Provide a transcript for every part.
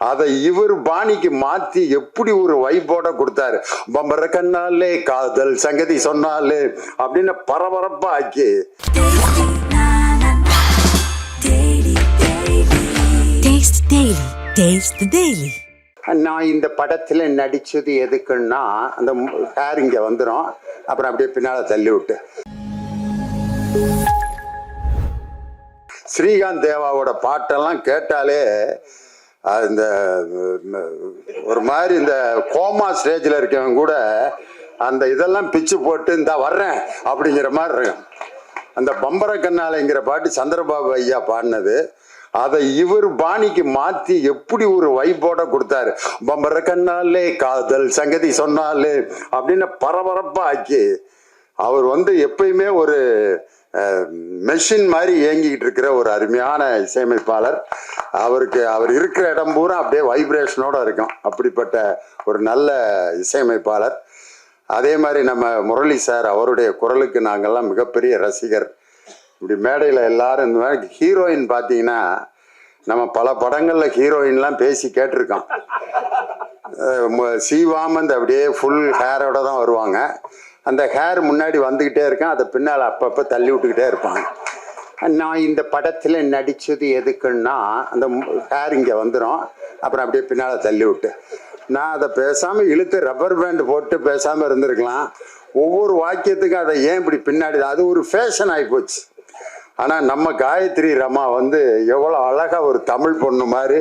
அதை இவர் பாணிக்கு மாத்தி எப்படி ஒரு வைப்போட கொடுத்தாரு? பம்பர கண்ணாலே காதல் சங்கதி சொன்னாலே அப்படின்னு பரபரப்பா ஆக்கி. நான் இந்த படத்துல நடிச்சது எதுக்குன்னா அந்த ஹேர் இங்க வந்துடும் அப்புறம் அப்படியே பின்னால தள்ளி விட்டு. ஸ்ரீகாந்த் தேவாவோட பாட்டெல்லாம் கேட்டாலே இந்த ஒரு மாதிரி இந்த கோமா ஸ்டேஜில் இருக்கவங்க கூட அந்த இதெல்லாம் பிச்சு போட்டு இந்த வர்றேன் அப்படிங்கிற மாதிரி இருக்கும். அந்த பம்பர கண்ணாலைங்கிற பாட்டு சந்திரபாபு ஐயா பாடினது. அதை இவர் பாணிக்கு மாத்தி எப்படி ஒரு வைப்போட கொடுத்தாரு. பம்பர கண்ணாலே காதல் சங்கதி சொன்னாலே அப்படின்னு பரபரப்பா ஆக்கி அவர் வந்து எப்பயுமே ஒரு மெஷின் மாதிரி இயங்கிக்கிட்டு இருக்கிற ஒரு அருமையான இசையமைப்பாளர். அவருக்கு அவர் இருக்கிற இடம் பூரா அப்படியே வைப்ரேஷனோட இருக்கும். அப்படிப்பட்ட ஒரு நல்ல இசையமைப்பாளர். அதே மாதிரி நம்ம முரளி சார் அவருடைய குரலுக்கு நாங்கள்லாம் மிகப்பெரிய ரசிகர். இப்படி மேடையில் எல்லாரும் இந்த மாதிரி ஹீரோயின் பார்த்தீங்கன்னா நம்ம பல படங்களில் ஹீரோயின்லாம் பேசி கேட்டிருக்கோம். சீவாமந்த் அப்படியே ஃபுல் ஹேரோட தான் வருவாங்க. அந்த ஹேர் முன்னாடி வந்துக்கிட்டே இருக்கேன் அதை பின்னால் அப்பப்போ தள்ளி விட்டுக்கிட்டே இருப்பாங்க. நான் இந்த படத்தில் நடித்தது எதுக்குன்னா அந்த ஹேர் இங்கே வந்துடும் அப்புறம் அப்படியே பின்னால் தள்ளி விட்டு. நான் அதை பேசாமல் இழுத்து ரப்பர் பேண்ட் போட்டு பேசாமல் இருந்திருக்கலாம். ஒவ்வொரு வாக்கியத்துக்கும் அதை ஏன் இப்படி பின்னாடி அது ஒரு ஃபேஷன் ஆகி போச்சு. ஆனால் நம்ம காயத்ரி ரமா வந்து எவ்வளோ அழகாக ஒரு தமிழ் பொண்ணு மாதிரி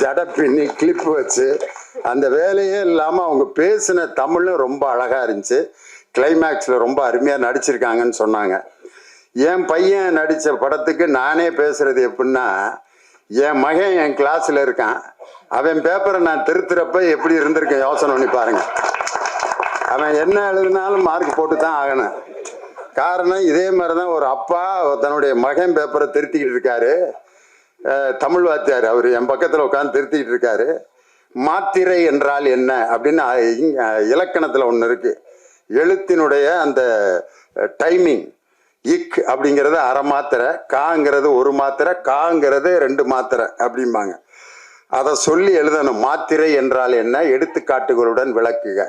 ஜட பின்னி கிளிப் வச்சு அந்த வேலையே இல்லாமல் அவங்க பேசின தமிழும் ரொம்ப அழகாக இருந்துச்சு. கிளைமேக்ஸில் ரொம்ப அருமையாக நடிச்சிருக்காங்கன்னு சொன்னாங்க. என் பையன் நடித்த படத்துக்கு நானே பேசுகிறது எப்படின்னா என் மகன் என் கிளாஸில் இருக்கான். அவன் பேப்பரை நான் திருத்துறப்ப எப்படி இருந்திருக்கேன் யோசனை பண்ணி பாருங்க. அவன் என்ன எழுதினாலும் மார்க் போட்டு தான் ஆகணும். காரணம் இதே மாதிரி தான் ஒரு அப்பா தன்னுடைய மகன் பேப்பரை திருத்திக்கிட்டு இருக்காரு. தமிழ் வாத்தியார் அவர் என் பக்கத்தில் உட்காந்து திருத்திக்கிட்டு இருக்காரு. மாத்திரை என்றால் என்ன அப்படின்னு இலக்கணத்தில் ஒன்று இருக்குது எழுத்தினுடைய அந்த டைமிங் இக் அப்படிங்கிறது அரை மாத்திரை காங்கிறது ஒரு மாத்திரை காங்கிறது ரெண்டு மாத்திரை அப்படிம்பாங்க. அதை சொல்லி எழுதணும். மாத்திரை என்றால் என்ன? எடுத்துக்காட்டுகளுடன் விளக்குக.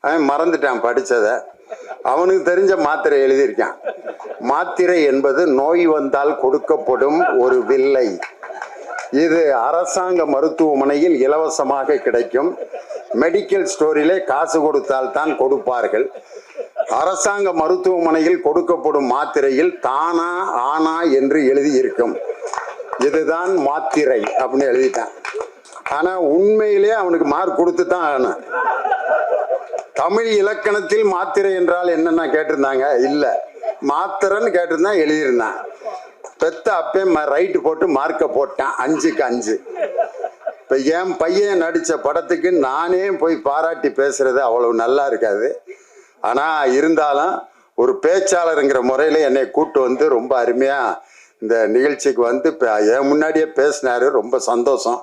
அவன் மறந்துட்டான் படித்ததை அவனுக்கு தெரிஞ்ச மாத்திரை எழுதியிருக்கான். மாத்திரை என்பது நோய் வந்தால் கொடுக்கப்படும் ஒரு வில்லை. இது அரசாங்க மருத்துவமனையில் இலவசமாக கிடைக்கும். மெடிக்கல் ஸ்டோரிலே காசு கொடுத்தால் தான் கொடுப்பார்கள். அரசாங்க மருத்துவமனையில் கொடுக்கப்படும் மாத்திரையில் தானா ஆனா என்று எழுதியிருக்கும். இதுதான் மாத்திரை அப்படின்னு எழுதிட்டான். ஆனா உண்மையிலே அவனுக்கு மார்க் கொடுத்து தான் ஆகணும் தமிழ் இலக்கணத்தில் மாத்திரை என்றால் என்னென்ன கேட்டிருந்தாங்க? இல்ல. மாத்திரைன்னு கேட்டிருந்தான் எழுதியிருந்தான். பெத்த அப்பே ரைட்டு போட்டு மார்க்கை போட்டேன். அஞ்சுக்கு அஞ்சு. இப்போ என் பையன் நடித்த படத்துக்கு நானே போய் பாராட்டி பேசுறது அவ்வளவு நல்லா இருக்காது. ஆனால் இருந்தாலும் ஒரு பேச்சாளருங்கிற முறையில் என்னை கூட்டு வந்து ரொம்ப அருமையாக இந்த நிகழ்ச்சிக்கு வந்து என் முன்னாடியே பேசினார். ரொம்ப சந்தோஷம்.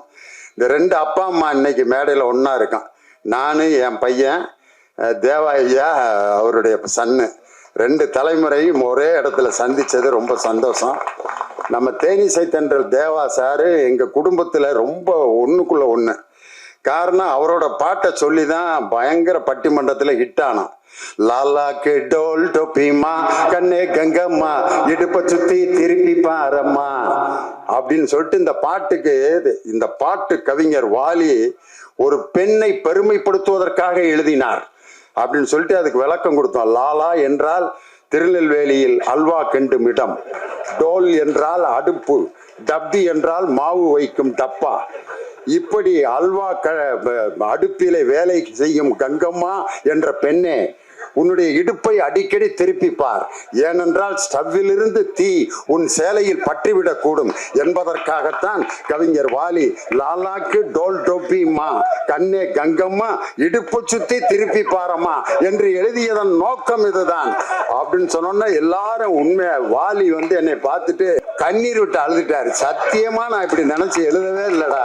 இந்த ரெண்டு அப்பா அம்மா இன்னைக்கு மேடையில் ஒன்றா இருக்கான். நான் என் பையன் அஹ், தேவா ஐயா அவருடைய சன்னு. ரெண்டு தலைமுறையும் ஒரே இடத்துல சந்தித்தது ரொம்ப சந்தோஷம். நம்ம தேனிசை தென்றல் தேவா சார் எங்கள் குடும்பத்தில் ரொம்ப ஒன்றுக்குள்ளே ஒன்று காரணம் அவரோட பாட்டை சொல்லி தான் பயங்கர பட்டிமன்றத்தில் ஹிட் ஆனான். லாலா கே டோல் டொப்பிமா கண்ணே கங்கம்மா இடுப்ப சுத்தி திருப்பி பாரம்மா அப்படின்னு சொல்லிட்டு இந்த பாட்டுக்கு இந்த பாட்டு கவிஞர் வாலி ஒரு பெண்ணை பெருமைப்படுத்துவதற்காக எழுதினார். அப்படின்னு சொல்லிட்டு அதுக்கு விளக்கம் கொடுத்தோம். லாலா என்றால் திருநெல்வேலியில் அல்வா கெண்டும் இடம். டோல் என்றால் அடுப்பு. டப்தி என்றால் மாவு வைக்கும் டப்பா. இப்படி அல்வா க அடுப்பிலே வேலை செய்யும் கங்கம்மா என்ற பெண்ணே உன்னுடைய இடுப்பை அடிக்கடி திருப்பி பார் ஏனென்றால் ஸ்டவ்விலிருந்து தீ உன் சேலையில் பற்றிவிடக்கூடும். என்பதற்காகத்தான் கவிஞர் வாலி லாலாக்கு டோல் டோப்பிம்மா கண்ணே கங்கம்மா இடுப்பு சுத்தி திருப்பி பாரம்மா என்று எழுதியதன் நோக்கம் இதுதான். அப்படின்னு சொன்னோன்னா எல்லாரும் உண்மை வாலி வந்து என்னை பார்த்துட்டு கண்ணீர் விட்டு அழுதுட்டாரு. சத்தியமா நான் இப்படி நினைச்சு எழுதவே இல்லடா.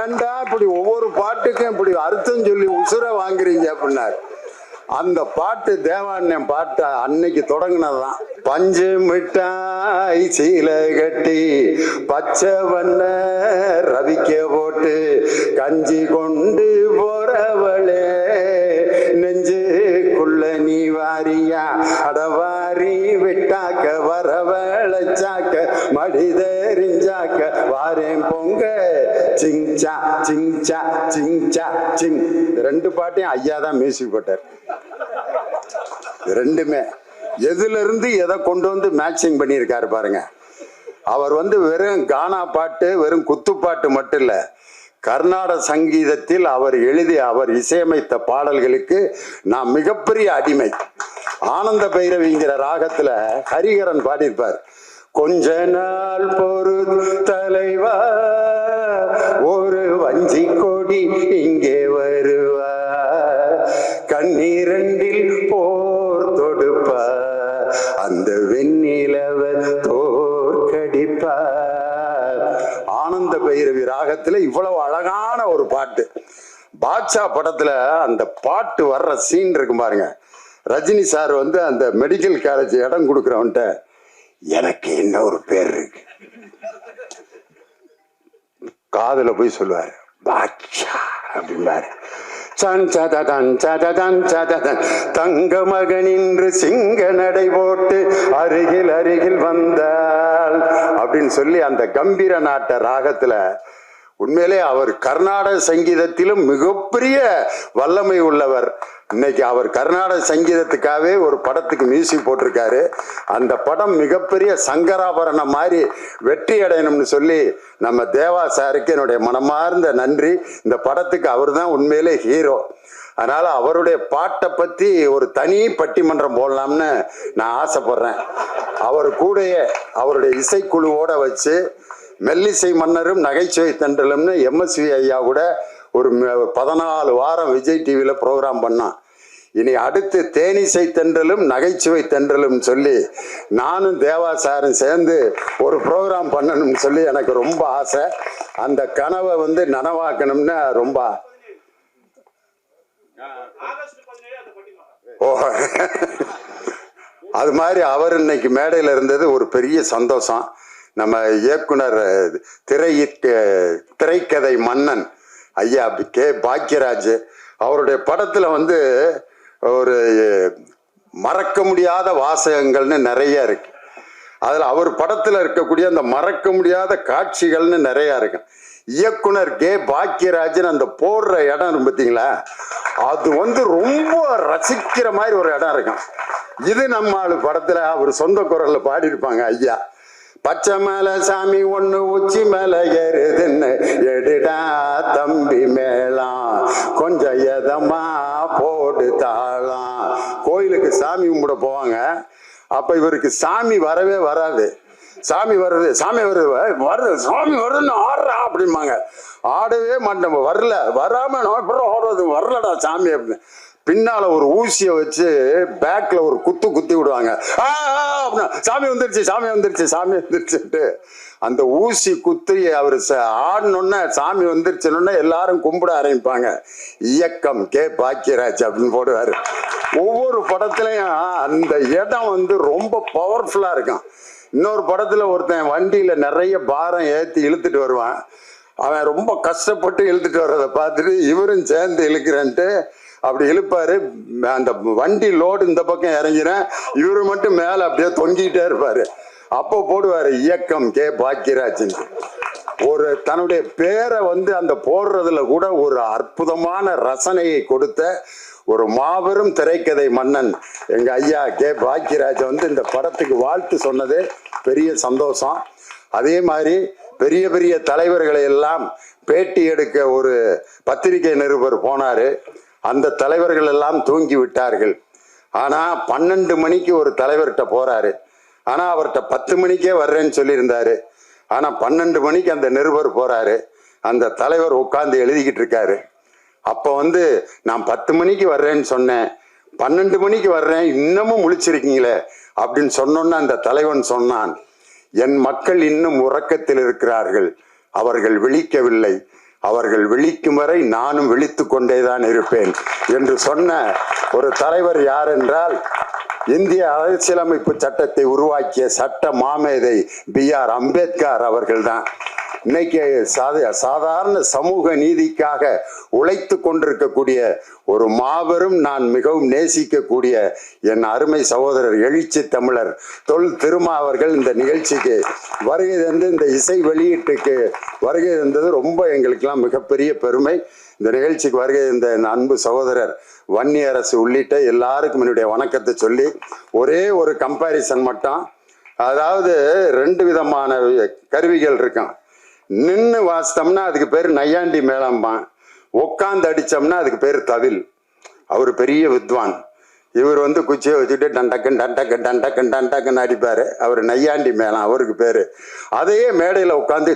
ஏன்டா இப்படி ஒவ்வொரு பாட்டுக்கும் இப்படி அர்த்தம் சொல்லி உசுர வாங்குறீங்க அப்படின்னாரு. அந்த பாட்டு தேவாண்யம் பாட்டு அன்னைக்கு தொடங்கினதுதான். பஞ்சு மிட்டாய் சீல கட்டி பச்சை வண்ண ரவிக்க போட்டு கஞ்சி கொண்டு போறவளே நெஞ்சுக்குள்ள நீ வாரியா? அடவாரி விட்டாக்க வரவழைச்சாக்க மடிதறிஞ்சாக்க வாரேன் பொங்க சிங்சா சிங்சா சிங்சா சிங் ரெண்டு பாட்டையும் ஐயா தான் மியூசிக் போட்டார். ரெண்டுமே. எதிலிருந்து எதை கொண்டு வந்து மேட்சிங் பண்ணியிருக்காரு பாருங்க. அவர் வந்து வெறும் கானா பாட்டு வெறும் குத்துப்பாட்டு மட்டும் இல்லை கர்நாடக சங்கீதத்தில் அவர் எழுதி அவர் இசையமைத்த பாடல்களுக்கு நான் மிகப்பெரிய அடிமை. ஆனந்த பைரவிங்கிற ராகத்துல ஹரிகரன் பாடியிருப்பார். கொஞ்ச நாள் பொறு தலைவா ஒரு வஞ்சி கொடி இங்கே வருவா பாட்ஷா படத்துல அந்த பாட்டு வர்ற சீன் இருக்கும் பாருங்க. ரஜினி சார் வந்து அந்த மெடிக்கல் காலேஜ் இடம் கொடுக்குறவன்ட்ட எனக்கு என்ன ஒரு பேர் இருக்கு? காதல போய் சொல்லுவாரு பாட்ஷா அப்படிம்பாரு. சன் சததன் சததன் சிங்க நடை போட்டு அருகில் அருகில் வந்தாள் அப்படின்னு சொல்லி அந்த கம்பீர நாட்ட ராகத்துல உண்மையிலே அவர் கர்நாடக சங்கீதத்திலும் மிகப்பெரிய வல்லமை உள்ளவர். இன்னைக்கு அவர் கர்நாடக சங்கீதத்துக்காகவே ஒரு படத்துக்கு மியூசிக் போட்டிருக்காரு. அந்த படம் மிகப்பெரிய சங்கராபரணம் மாதிரி வெற்றி அடையணும்னு சொல்லி நம்ம தேவா சாருக்கு என்னுடைய மனமார்ந்த நன்றி. இந்த படத்துக்கு அவர் தான் உண்மையிலே ஹீரோ. அதனால அவருடைய பாட்டை பத்தி ஒரு தனி பட்டிமன்றம் போடலாம்னு நான் ஆசைப்படுறேன். அவர் கூடயே அவருடைய இசைக்குழுவோட வச்சு மெல்லிசை மன்னரும் நகைச்சுவை தென்றலும்னு எம்எஸ்வி ஐயா கூட ஒரு பதினாலு வாரம் விஜய் டிவியில் ப்ரோக்ராம் பண்ணான். இனி அடுத்து தேனிசை தென்றலும் நகைச்சுவை தென்றலும் சொல்லி நானும் தேவா சாரும் சேர்ந்து ஒரு ப்ரோக்ராம் பண்ணணும்னு சொல்லி எனக்கு ரொம்ப ஆசை. அந்த கனவை வந்து நனவாக்கணும்னு ரொம்ப ஓ. அது மாதிரி அவர் இன்னைக்கு மேடையில் இருந்தது ஒரு பெரிய சந்தோஷம். நம்ம இயக்குனர் திரை திரைக்கதை மன்னன் ஐயா கே பாக்யராஜ் அவருடைய படத்தில் வந்து ஒரு மறக்க முடியாத வாசகங்கள்னு நிறைய இருக்கு. அதில் அவர் படத்தில் இருக்கக்கூடிய அந்த மறக்க முடியாத காட்சிகள்னு நிறையா இருக்கு. இயக்குனர் கே பாக்யராஜன் அந்த போடுற இடம் பார்த்தீங்களா அது வந்து ரொம்ப ரசிக்கிற மாதிரி ஒரு இடம் இருக்கும் இது நம்ம ஆளு படத்தில் அவர் சொந்த குரலில் பாடியிருப்பாங்க ஐயா. பச்சை மேல சாமி ஒண்ணு உச்சி மேல ஏறுதுன்னு எடுடா தம்பி மேலாம். கொஞ்சம் எதமா போடு தாளாம். கோயிலுக்கு சாமி கும்பிட போவாங்க. அப்ப இவருக்கு சாமி வரவே வராது. சாமி வருது சாமி வருது வருது சாமி வருதுன்னு ஆடுறா அப்படிம்பாங்க. ஆடவே மாட்டோம் வரல. வராம நான் எப்படி ஆடுறது? வரலடா சாமி அப்படின்னு. பின்னால ஒரு ஊசியை வச்சு பேக்ல ஒரு குத்து குத்தி விடுவாங்க. ஆ, சாமி வந்துருச்சு சாமி வந்துருச்சு சாமி வந்துருச்சுட்டு அந்த ஊசி குத்தி அவர் ஆடணுன்னே சாமி வந்துருச்சுன்னு எல்லாரும் கும்பிட ஆரம்பிப்பாங்க. இயக்கம் கே பாக்கியராஜ் அப்படின்னு போடுவாரு. ஒவ்வொரு படத்துலயும் அந்த இடம் வந்து ரொம்ப பவர்ஃபுல்லா இருக்கும். இன்னொரு படத்துல ஒருத்தன் வண்டியில நிறைய பாரம் ஏத்தி இழுத்துட்டு வருவான். அவன் ரொம்ப கஷ்டப்பட்டு இழுத்துட்டு வர்றதை பார்த்துட்டு இவரும் சேர்ந்து இழுக்கிறேன்ட்டு அப்படி இழுப்பாரு. அந்த வண்டி லோடு இந்த பக்கம் இறங்கினேன் இவரு மட்டும் மேல அப்படியே தொங்கிட்டே இருப்பாரு. அப்போ போடுவாரு இயக்கம் கே. பாக்கியராஜன். ஒரு தன்னுடைய பேரை வந்து அந்த போடுறதுல கூட ஒரு அற்புதமான ரசனையை கொடுத்த ஒரு மாபெரும் திரைக்கதை மன்னன் எங்க ஐயா கே. பாக்கியராஜ் வந்து இந்த படத்துக்கு வாழ்த்து சொன்னது பெரிய சந்தோஷம். அதே மாதிரி பெரிய பெரிய தலைவர்களை எல்லாம் பேட்டி எடுக்க ஒரு பத்திரிகை நிருபர் போனாரு. அந்த தலைவர்கள் எல்லாம் தூங்கி விட்டார்கள். ஆனால் பன்னெண்டு மணிக்கு ஒரு தலைவர்கிட்ட போகிறாரு ஆனால் அவர்கிட்ட பத்து மணிக்கே வர்றேன்னு சொல்லியிருந்தாரு. ஆனால் பன்னெண்டு மணிக்கு அந்த நிருபர் போகிறாரு அந்த தலைவர் உட்காந்து எழுதிக்கிட்டு இருக்காரு. அப்போ வந்து நான் பத்து மணிக்கு வர்றேன்னு சொன்னேன். பன்னெண்டு மணிக்கு வர்றேன். இன்னமும் முழிச்சிருக்கீங்களே? அப்படின்னு சொன்னோன்னு அந்த தலைவன் சொன்னான். என் மக்கள் இன்னும் உறக்கத்தில் இருக்கிறார்கள். அவர்கள் விழிக்கவில்லை. அவர்கள் விழிக்கும் வரை நானும் விழித்து கொண்டேதான் இருப்பேன் என்று சொன்ன ஒரு தலைவர் யார் என்றால் இந்திய அரசியலமைப்பு சட்டத்தை உருவாக்கிய சட்ட மாமேதை பி ஆர் அம்பேத்கர் அவர்கள்தான். இன்னைக்கு சாத சாதாரண சமூக நீதிக்காக உழைத்து கொண்டிருக்கக்கூடிய ஒரு மாபெரும் நான் மிகவும் நேசிக்கக்கூடிய என் அருமை சகோதரர் எழுச்சி தமிழர் தொல் திருமா அவர்கள் இந்த நிகழ்ச்சிக்கு வருகை தந்து இந்த இசை வெளியீட்டுக்கு வருகை தந்தது ரொம்ப எங்களுக்கெல்லாம் மிகப்பெரிய பெருமை. இந்த நிகழ்ச்சிக்கு வருகை இந்த அன்பு சகோதரர் வன்னி அரசு உள்ளிட்ட எல்லாருக்கும் என்னுடைய வணக்கத்தை சொல்லி ஒரே ஒரு கம்பாரிசன் மட்டும். அதாவது ரெண்டு விதமான கருவிகள் இருக்கான் நின்று வாசித்தோம்னா அதுக்கு பேர் நையாண்டி மேளம்பான் உட்காந்து அடித்தோம்னா அதுக்கு பேர் தவில் அவர் பெரிய வித்வான் இவர் வந்து குச்சியை வச்சுட்டு டண்டக்கன் டண்டக்கன் டண்டக்கன் டண்டக்கன் அடிப்பார் அவர் நையாண்டி மேளம் அவருக்கு பேர் அதையே மேடையில் உட்காந்து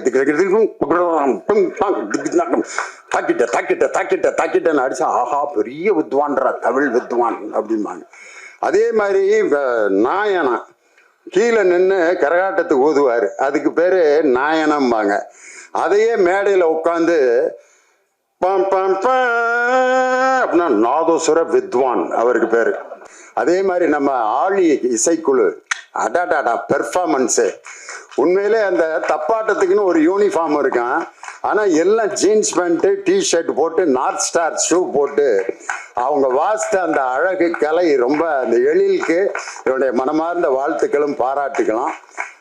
தாக்கிட்ட தாக்கிட்ட தாக்கிட்ட தாக்கிட்டன்னு அடிச்சா ஆஹா பெரிய வித்வான்றா தமிழ் வித்வான் அப்படிம்பாங்க அதே மாதிரி நாயனா கீழே நின்று கரகாட்டத்துக்கு ஊதுவார் அதுக்கு பேர் நாயனம்பாங்க. அதையே மேடையில் உட்காந்து பம் பம் அப்படின்னா நாதோசுர வித்வான் அவருக்கு பேர். அதே மாதிரி நம்ம ஆழி இசைக்குழு அடாடாடா பெர்ஃபார்மன்ஸு உண்மையிலே அந்த தப்பாட்டத்துக்குன்னு ஒரு யூனிஃபார்ம் இருக்கான். ஆனால் எல்லாம் ஜீன்ஸ் பேண்ட்டு டிஷர்ட் போட்டு நார்த் ஸ்டார் ஷூ போட்டு அவங்க வாசித்த அந்த அழகு கலை ரொம்ப அந்த எழிலுக்கு என்னுடைய மனமார்ந்த வாழ்த்துக்களும் பாராட்டுக்கலாம்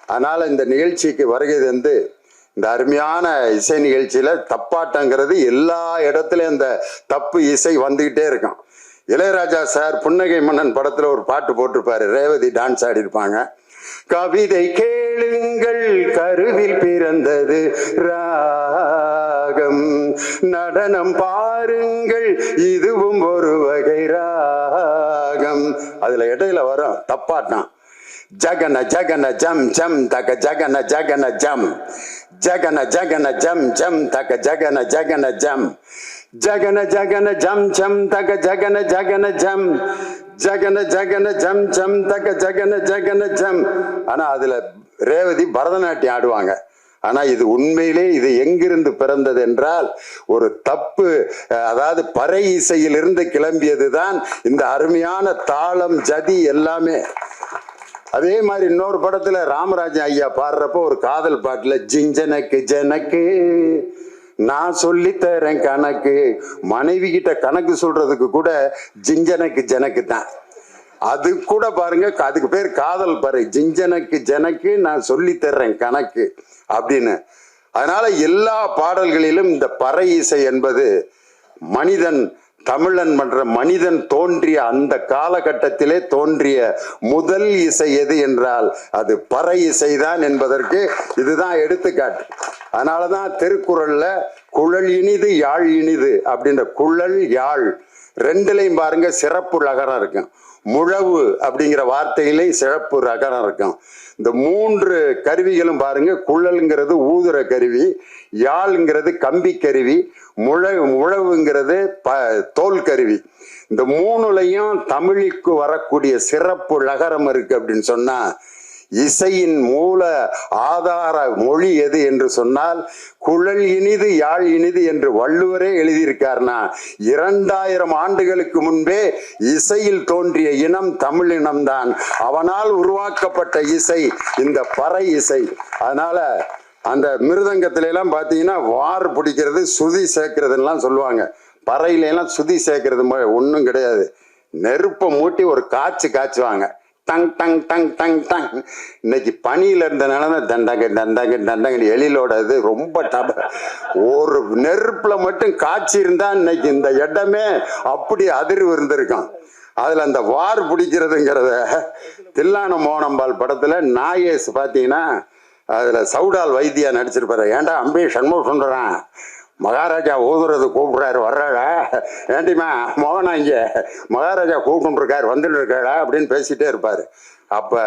அதனால் இந்த நிகழ்ச்சிக்கு வருகை வந்து இந்த அருமையான இசை நிகழ்ச்சியில் தப்பாட்டங்கிறது எல்லா இடத்துலையும் இந்த தப்பு இசை வந்துக்கிட்டே இருக்கும். இளையராஜா சார் புன்னகை மன்னன் படத்தில் ஒரு பாட்டு போட்டிருப்பாரு ரேவதி டான்ஸ் ஆடிருப்பாங்க கவிதை கேளுங்கள் கருவில் பிறந்தது ரா நடனம் பாருங்கள். இதுவும் ஒரு வகை ராகம். அதுல இடையில வரும் தப்பாட்டம். ஜகன ஜகன ஜம் ஜம் தக ஜகன ஜகன ஜம். ஜகன ஜகன ஜம் ஜம் தக ஜகன ஜகன ஜம். ஜகன ஜகன ஜம் ஜம் தக ஜகன ஜகன ஜம். ஜகன ஜகன ஜம் ஜம் தக ஜகன ஜகன ஜம். ஆனா அதுல ரேவதி பரதநாட்டியம் ஆடுவாங்க. ஆனால் இது உண்மையிலே இது எங்கிருந்து பிறந்தது என்றால் ஒரு தப்பு அதாவது பறை இசையிலிருந்து கிளம்பியதுதான் இந்த அருமையான தாளம் ஜதி எல்லாமே. அதே மாதிரி இன்னொரு படத்துல ராமராஜன் ஐயா பாடுறப்போ ஒரு காதல் பாட்டுல ஜிஞ்சனக்கு ஜனக்கு நான் சொல்லி தரேன் கணக்கு. மனைவி கிட்ட கணக்கு சொல்றதுக்கு கூட ஜிஞ்சனக்கு ஜனக்கு தான். அது கூட பாருங்க அதுக்கு பேர் காதல் பாரு ஜிஞ்சனக்கு ஜனக்கு நான் சொல்லி தர்றேன் கணக்கு அப்படின்னு. அதனால எல்லா பாடல்களிலும் இந்த பறை இசை என்பது மனிதன் தமிழன் என்ற மனிதன் தோன்றிய அந்த காலகட்டத்திலே தோன்றிய முதல் இசை எது என்றால் அது பறை இசைதான் என்பதற்கு இதுதான் எடுத்துக்காட்டு. அதனாலதான் திருக்குறள்ல குழல் இனிது யாழ் இனிது அப்படின்ற குழல் யாழ் ரெண்டுலையும் பாருங்க சிறப்பு லகரம் இருக்கும் முழவு அப்படிங்கிற வார்த்தையிலே சிறப்பு ரகரம் இருக்கும். இந்த மூன்று கருவிகளும் பாருங்க குழல்ங்கிறது ஊதுற கருவி யாழ்ங்கிறது கம்பி கருவி முழ முழவுங்கிறது ப தோல் கருவி. இந்த மூணுலையும் தமிழுக்கு வரக்கூடிய சிறப்பு லகரம் இருக்கு அப்படின்னு சொன்னா இசையின் மூல ஆதார மொழி எது என்று சொன்னால் குழல் இனிது யாழ் இனிது என்று வள்ளுவரே எழுதியிருக்கார்னா இரண்டாயிரம் ஆண்டுகளுக்கு முன்பே இசையில் தோன்றிய இனம் தமிழ் இனம்தான். அவனால் உருவாக்கப்பட்ட இசை இந்த பறை இசை. அதனால அந்த மிருதங்கத்துல எல்லாம் பார்த்தீங்கன்னா வார் பிடிக்கிறது சுதி சேர்க்கறதுலாம் சொல்லுவாங்க. பறையில எல்லாம் சுதி சேர்க்கறது ஒன்றும் கிடையாது. நெருப்பை மூட்டி ஒரு காய்ச்சி காய்ச்சுவாங்க. டங் டங் டங் டங் டங் இன்னைக்கு பனியில் இருந்தனால தான் தண்டங்க தண்டங்க தண்டங்க எழிலோட இது ரொம்ப டப. ஒரு நெருப்பில் மட்டும் காய்ச்சி இருந்தா இன்னைக்கு இந்த இடமே அப்படி அதிர்வு இருந்திருக்கான் அதில் அந்த வார் பிடிக்கிறதுங்கிறத தில்லான மோனம்பால் படத்தில் நாயேஸ் பார்த்தீங்கன்னா அதில் சவுடால் வைத்தியா நடிச்சிருப்பாரு. ஏன்டா அம்பி சண்முக சொல்றான்? மகாராஜா ஊதுறது கூப்பிடுறாரு வர்றாடா ஏண்டிமா மோகனா இங்கே? மகாராஜா கூப்பிட்டுருக்காரு வந்துட்டு இருக்காடா அப்படின்னு பேசிகிட்டே இருப்பார். அப்போ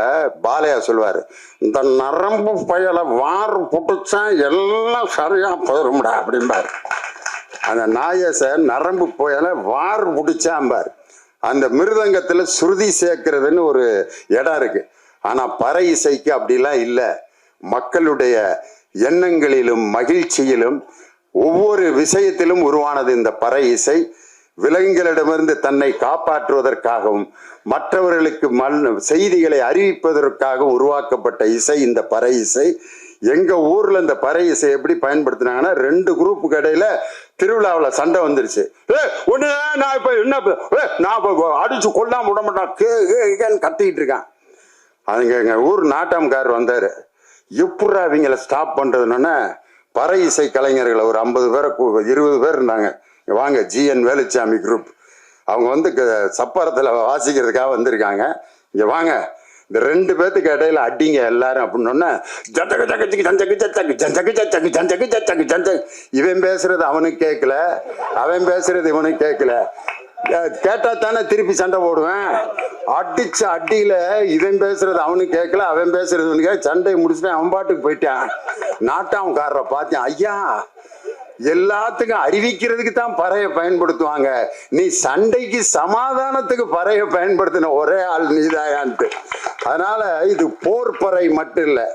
பாலையா சொல்லுவார் இந்த நரம்பு பயலை வார் புட்டுச்சா எல்லாம் சரியாக போயிடும்டா அப்படிம்பார். அந்த நாயச நரம்பு பயலை வார் பிடிச்சாம்பார் அந்த மிருதங்கத்தில் சுருதி சேர்க்கறதுன்னு ஒரு இடம் இருக்குது ஆனால் பறை இசைக்கு அப்படிலாம் இல்லை. மக்களுடைய எண்ணங்களிலும் மகிழ்ச்சியிலும் ஒவ்வொரு விஷயத்திலும் உருவானது இந்த பறை இசை விலங்குகளிடமிருந்து தன்னை காப்பாற்றுவதற்காகவும் மற்றவர்களுக்கு மண் செய்திகளை அறிவிப்பதற்காக உருவாக்கப்பட்ட இசை இந்த பறை இசை எங்க ஊர்ல இந்த பறை இசை எப்படி பயன்படுத்தினாங்கன்னா ரெண்டு குரூப்புக்கு இடையில திருவிழாவில் சண்டை வந்துருச்சு. ஏ ஒண்ணு நான் இப்ப என்ன நான் அடிச்சு கொல்லாம விட மாட்டான். கே கேன்னு கத்திக்கிட்டு இருக்கான். அதுங்க எங்க ஊர் நாட்டாம்கார் வந்தாரு. எப்படா அவங்கள ஸ்டாப் பண்றதுன்னு பற இசை கலைஞர்களை ஒரு ஐம்பது பேரை இருபது பேர் இருந்தாங்க வாங்க ஜிஎன் வேலுச்சாமி குரூப் அவங்க வந்து சப்பரத்தில் வாசிக்கிறதுக்காக வந்திருக்காங்க இங்கே வாங்க இந்த ரெண்டு பேர்த்துக்கு இடையில அடிங்க எல்லாரும் அப்படின்னு இவன் பேசுறது அவனுக்கு கேட்கல அவன் பேசுறது இவனுக்கு கேட்கல கேட்டா தானே திருப்பி சண்டை போடுவேன். அடிச்ச அடியில இவன் பேசுறது அவனுக்கு கேட்கல அவன் பேசுறது இவனுக்கு சண்டையை முடிச்சுட்டு அவன் பாட்டுக்கு போயிட்டான். நாட்டாம்காரரை பார்த்தேன். ஐயா எல்லாத்துக்கும் அறிவிக்கிறதுக்கு தான் பறைய பயன்படுத்துவாங்க. நீ சண்டைக்கு சமாதானத்துக்கு பறைய பயன்படுத்தின ஒரே ஆள் நீதாயான்ட்டு. அதனால இது போர் பறை மட்டும் இல்லை.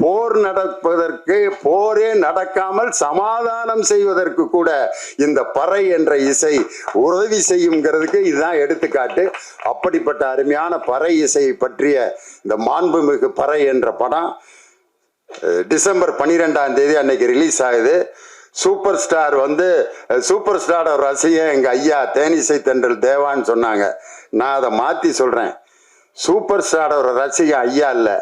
போர் நடப்பதற்கு போரே நடக்காமல் சமாதானம் செய்வதற்கு கூட இந்த பறை என்ற இசை உதவி செய்யுங்கிறதுக்கு இதுதான் எடுத்துக்காட்டு. அப்படிப்பட்ட அருமையான பறை இசையை பற்றிய இந்த மாண்புமிகு பறை என்ற படம் டிசம்பர் பன்னிரெண்டாம் தேதி அன்னைக்கு ரிலீஸ் ஆகுது. சூப்பர் ஸ்டார் வந்து சூப்பர் ஸ்டாரோட ரசிகன் எங்கள் ஐயா தேனிசை தென்றல் தேவான்னு சொன்னாங்க. நான் அதை மாற்றி சொல்கிறேன் சூப்பர் ஸ்டாரோட ரசிகன் ஐயா இல்லை.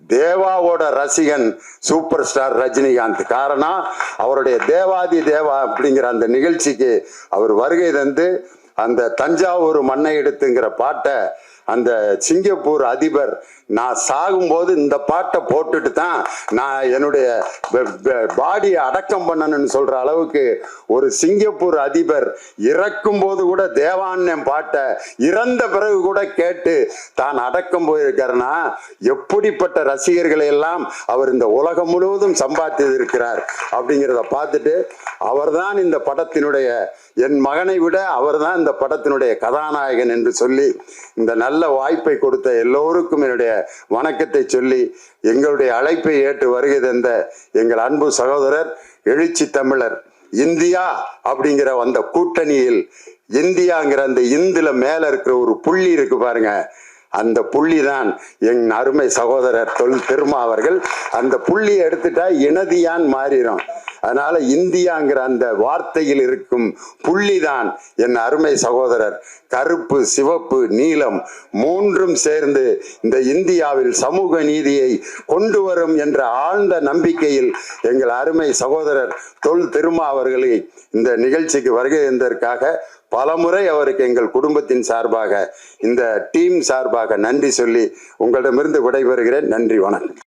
தேவாவோட ரசிகன் சூப்பர் ஸ்டார் ரஜினிகாந்த். காரணம் அவருடைய தேவாதி தேவா அப்படிங்கிற அந்த நிகழ்ச்சிக்கு அவர் வருகை தந்து அந்த தஞ்சாவூர் மண்ணை எடுத்துங்கிற பாட்டை அந்த சிங்கப்பூர் அதிபர் நான் சாகும்போது இந்த பாட்டை போட்டுட்டு தான் நான் என்னுடைய பாடியை அடக்கம் பண்ணணும்னு சொல்ற அளவுக்கு ஒரு சிங்கப்பூர் அதிபர் இறக்கும் போது கூட தேவான்யம் பாட்டை இறந்த பிறகு கூட கேட்டு தான் அடக்கம் போயிருக்காருன்னா எப்படிப்பட்ட ரசிகர்களை எல்லாம் அவர் இந்த உலகம் முழுவதும் சம்பாதித்து இருக்கிறார் அப்படிங்கிறத பார்த்துட்டு அவர்தான் இந்த படத்தினுடைய என் மகனை விட அவர்தான் இந்த படத்தினுடைய கதாநாயகன் என்று சொல்லி இந்த நல்ல நல்ல வாய்ப்பை கொடுத்த எல்லோருக்கும் என்னுடைய வணக்கத்தை சொல்லி எங்களுடைய அழைப்பை ஏற்று வருகை தந்த எங்கள் அன்பு சகோதரர் எழுச்சி தமிழர் இந்தியா அப்படிங்கிற அந்த கூட்டணியில் இந்தியாங்கிற அந்த இந்துல மேல இருக்கிற ஒரு புள்ளி இருக்கு பாருங்க. அந்த புள்ளி தான் என் அருமை சகோதரர் தொல் திருமா அவர்கள். அந்த புள்ளியை எடுத்துட்டா இனதியான் மாறிடும். அதனால இந்தியாங்கிற அந்த வார்த்தையில் இருக்கும் புள்ளிதான் என் அருமை சகோதரர். கருப்பு சிவப்பு நீலம் மூன்றும் சேர்ந்து இந்த இந்தியாவில் சமூக நீதியை கொண்டு வரும் என்ற ஆழ்ந்த நம்பிக்கையில் எங்கள் அருமை சகோதரர் தொல் திருமா அவர்களை இந்த நிகழ்ச்சிக்கு வருகை தந்ததற்காக பலமுறை அவருக்கு எங்கள் குடும்பத்தின் சார்பாக இந்த டீம் சார்பாக நன்றி சொல்லி உங்களிடமிருந்து விடைபெறுகிறேன். நன்றி வணக்கம்.